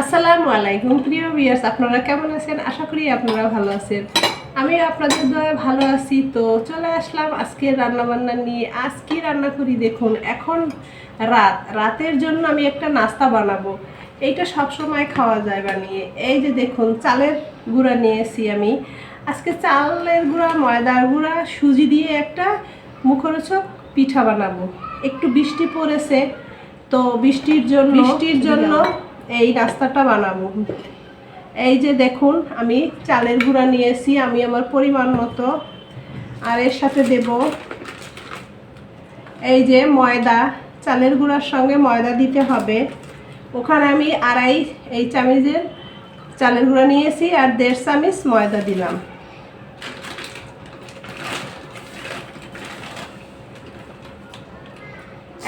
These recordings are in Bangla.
আসসালামু আলাইকুম প্রিয় ভিউয়ার্স আপনারা কেমন আছেন? আশা করি আপনারা ভালো আছেন। আমি আপনাদের দয়া ভালো আছি। তো চলে আসলাম আজকে রান্না বান্না নিয়ে। আজ কি রান্না করি দেখুন এখন রাত। রাতের জন্য আমি একটা নাস্তা বানাবো। এইটা সব সময় খাওয়া যায় বানিয়ে। এই যে দেখুন চালের গুঁড়া নিয়েছি আমি। আজকে চালের গুঁড়া ময়দার গুঁড়া সুজি দিয়ে একটা মুখরোচক পিঠা বানাবো। একটু বৃষ্টি পড়েছে তো বৃষ্টির জন্য বৃষ্টির জন্য। এই রাস্তাটা বানাবো। এই যে দেখুন, আমি চালের গুঁড়া নিয়েছি, আমি আমার পরিমাণ মতো। আর এর সাথে দেব এই যে ময়দা, চালের গুঁড়ার সঙ্গে ময়দা দিতে হবে। ওখানে আমি আড়াই এই চামিজের চালের গুঁড়া নিয়েছি আর দেড় চামিচ ময়দা দিলাম।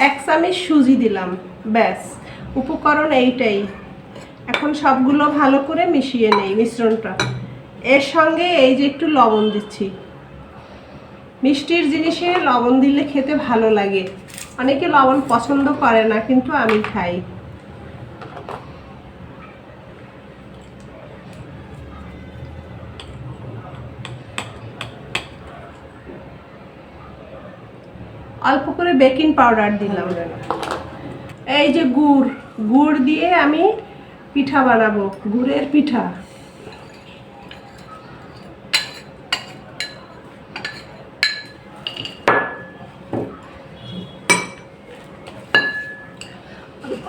এক চামিচ সুজি দিলাম, ব্যাস। উপকরণ এইটাই। এখন সবগুলো ভালো করে মিশিয়ে নেই মিশ্রণটা। এর সঙ্গে এই যে একটু লবণ দিচ্ছি। মিষ্টির জিনিসে লবণ দিলে খেতে ভালো লাগে। অনেকে লবণ পছন্দ করে না, কিন্তু আমি খাই। অল্প করে বেকিং পাউডার দিলাম। এই যে গুড় গুড় দিয়ে আমি পিঠা বানাবো, গুড়ের পিঠা।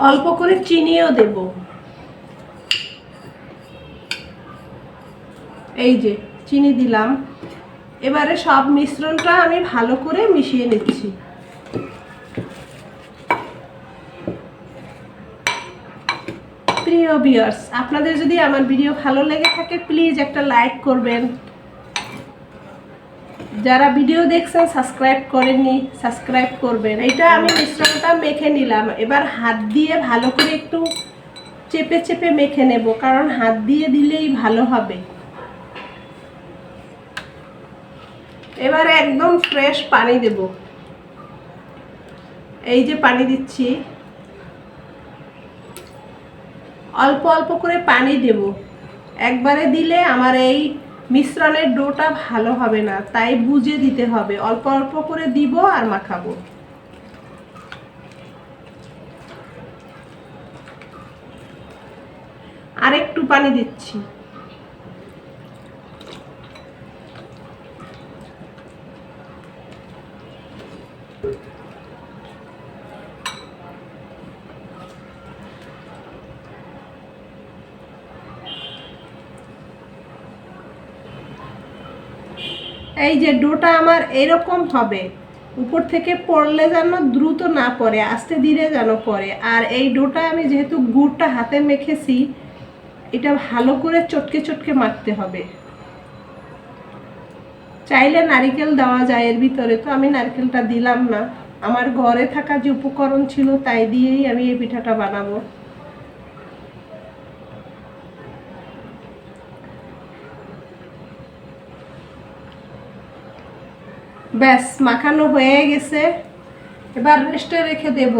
অল্প করে চিনিও দেব। এই যে চিনি দিলাম। এবারে সব মিশ্রণটা আমি ভালো করে মিশিয়ে নিচ্ছি। প্রিয় ভিউয়ার্স আপনাদের যদি আমার ভিডিও ভালো লেগে থাকে প্লিজ একটা লাইক করবেন। যারা ভিডিও দেখছেন সাবস্ক্রাইব করেননি সাবস্ক্রাইব করবেন। এটা আমি মিশ্রণটা মেখে নিলাম। এবার হাত দিয়ে ভালো করে একটু চেপে চেপে মেখে নেব, কারণ হাত দিয়ে দিলেই ভালো হবে। এবার একদম ফ্রেশ পানি দেব। এই যে পানি দিচ্ছি। অল্প অল্প করে পানি দেব। একবারে দিলে আমার এই মিশ্রণের ডোটা ভালো হবে না, তাই বুঝে দিতে হবে। অল্প অল্প করে দিব আর মাখাবো। আর একটু পানি দিচ্ছি। এই যে ডোটা আমার এরকম হবে। উপর থেকে পড়লে যেন দ্রুত না পড়ে, আস্তে ধীরে যেন পড়ে। আর এই ডোটা আমি যেহেতু গুড়টা হাতে মেখেছি, এটা ভালো করে চটকে চটকে মাখতে হবে। চাইলে নারিকেল দেওয়া যায়, এর ভিতরে তো আমি নারকেলটা দিলাম না। আমার ঘরে থাকা যে উপকরণ ছিল, তাই দিয়েই আমি এই পিঠাটা বানাবো। ব্যাস, মাখানো হয়ে গেছে। এবার রেস্টে রেখে দেব।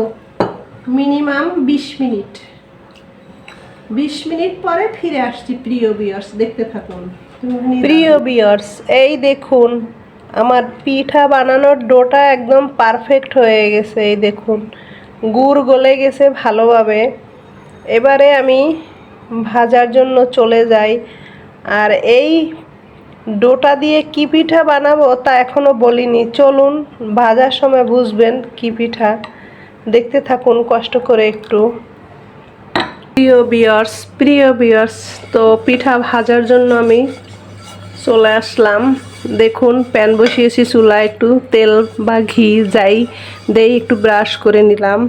মিনিমাম বিশ মিনিট। বিশ মিনিট পরে ফিরে আসছি প্রিয় বিয়ার্স দেখতে থাকুন। প্রিয় বিয়ার্স এই দেখুন, আমার পিঠা বানানোর ডোটা একদম পারফেক্ট হয়ে গেছে, এই দেখুন। গুড় গলে গেছে ভালোভাবে। এবারে আমি ভাজার জন্য চলে যাই। আর এই ডোটা দিয়ে কি পিঠা বানাবো তা এখনও বলিনি। চলুন, ভাজার সময় বুঝবেন কি পিঠা। দেখতে থাকুন, কষ্ট করে একটু। প্রিয় বিয়ার্স প্রিয় বিয়ার্স তো পিঠা ভাজার জন্য আমি চলে আসলাম। দেখুন, প্যান বসিয়েছি চুলা একটু তেল বা ঘি যাই, দেই, একটু ব্রাশ করে নিলাম।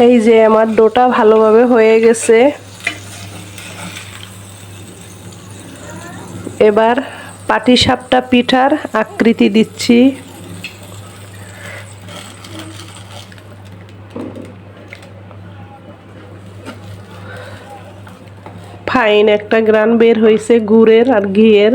এই যে আমার ডোটা ভালোভাবে হয়ে গেছে। এবার পাটিসাপটা পিঠার আকৃতি দিচ্ছি। ফাইন একটা গ্রান বের হয়েছে, গুড়ের আর ঘিয়ের।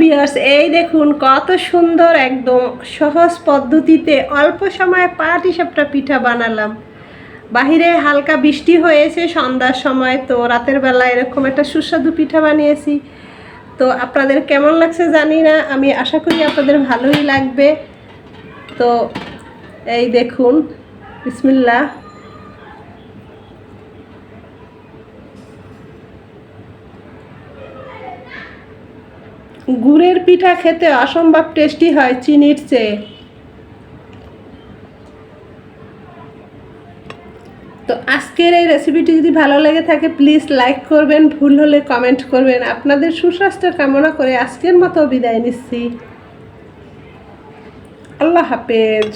বিয়ার্স এই দেখুন, কত সুন্দর একদম সহজ পদ্ধতিতে অল্প সময়ে পাটি সাপটা পিঠা বানালাম। বাহিরে হালকা বৃষ্টি হয়েছে সন্ধ্যার সময়, তো রাতের বেলা এরকম একটা সুস্বাদু পিঠা বানিয়েছি। তো আপনাদের কেমন লাগছে জানি না, আমি আশা করি আপনাদের ভালোই লাগবে। তো এই দেখুন বিসমিল্লা গুড়ের পিঠা খেতে অসম্ভব টেস্টি হয় চিনির চেয়ে। তো আজকের এই রেসিপিটি যদি ভালো লেগে থাকে প্লিজ লাইক করবেন, ভুল হলে কমেন্ট করবেন। আপনাদের সুস্বাস্থ্য কামনা করে আজকের মতো বিদায় নিচ্ছি। আল্লাহ হাফেজ।